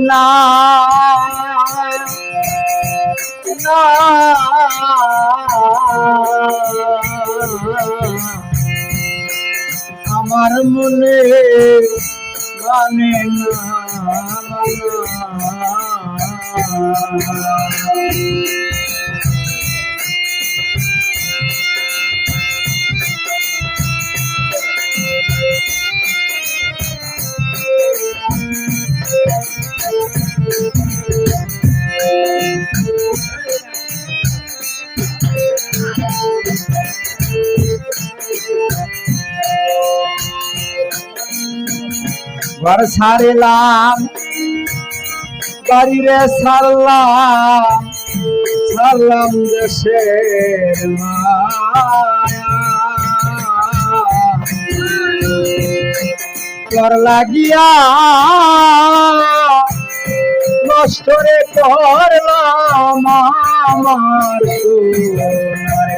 না। আমার মনে মানে না। ঘর সারিলাম বাড়িরে সারলাম সারলাম দেশের ঘর লাগিয়া নষ্ট রে করলাম আমার সোনার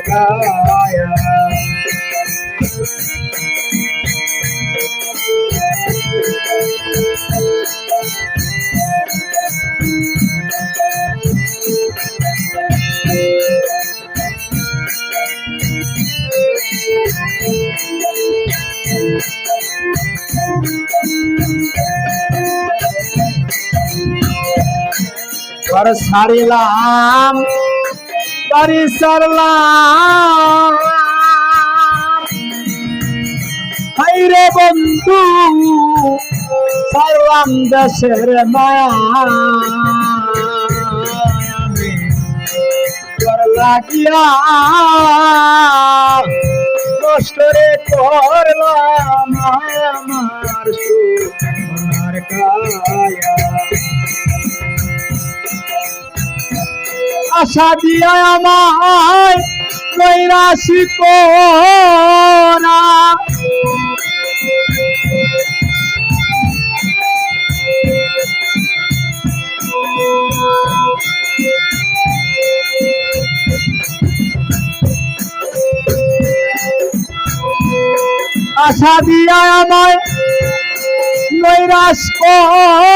ঘর সারিলাম, বাড়ি সারলাম। হাইরে বন্ধু, সারলাম দেশের মায়া। লাগিয়া কষ্ট রে করলাম, আমার সোনার কায়া আশা দিয়া আমায় নৈরাশি কোনা আশা দিয়া আমায়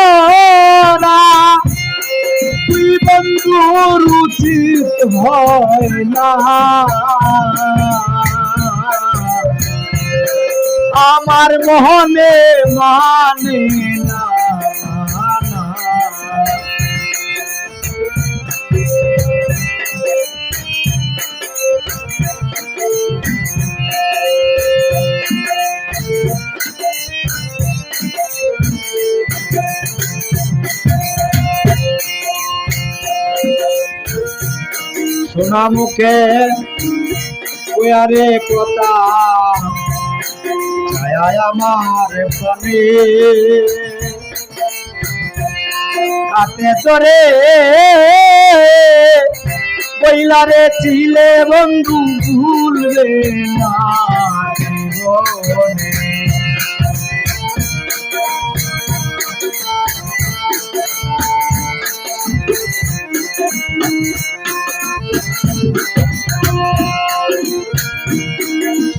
কোনা তুই বন্ধু উচিত হয় না আমার মোহনে মানে না মুখে ওয়ারে কথা। ছায়া আমার প্রাণে। হাতে তোরে বইলারে চিলে বন্ধু ভুলবে না জীবনে।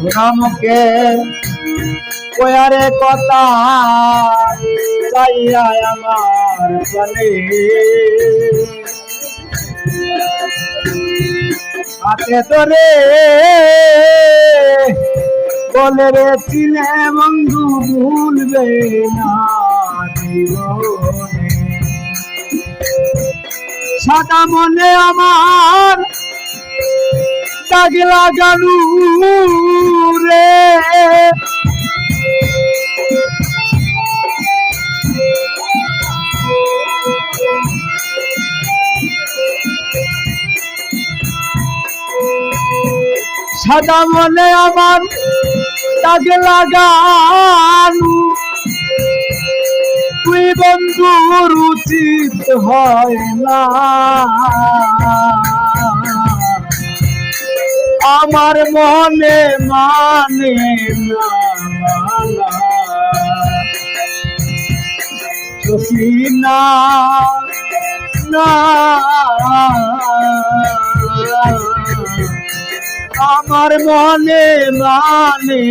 সোনামুখে কয়ারে কথা চাইয়া আমার চলে হাতে তোরে বলে রে, চিনে বন্ধু, ভুলবে না জীবনে। সাদা মনে আমার দাগ লাগানু রে। সাদা মনে আমার দাগ লাগানু তুই বন্ধুর রুচিত হয় না। আমার মনে মানে না আমার মনে মানে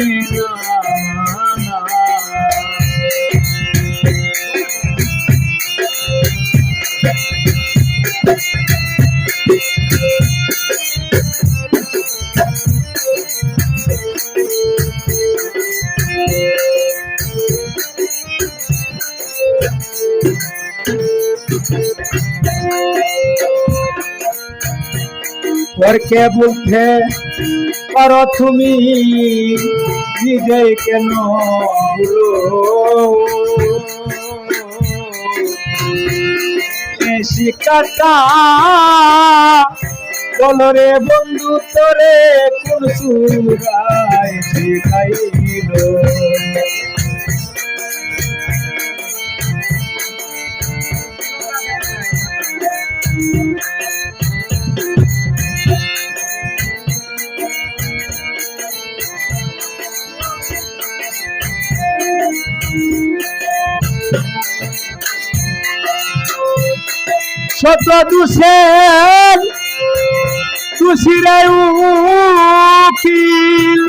না পরকে বলতে পারো তুমি নিজে কেন শিকাটা বলরে বন্ধু তোরে কোন সুরায় শিখাইল? শত দুষের তুষিরে উকিল।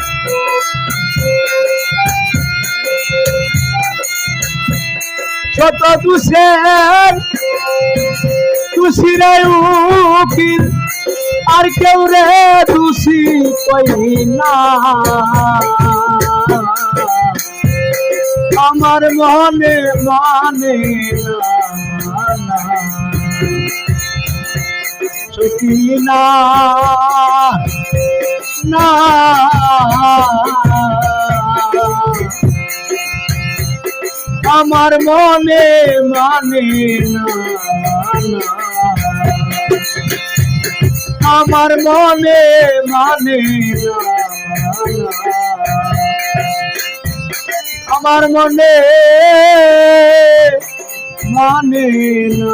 শত দুষের তুষিরে উকিল। আর কেউ রে দোষী কই না। আমার মনে মানে না। সখী না না আমার মনে মানে না। আমার মনে মানে। আমার মনে মানে না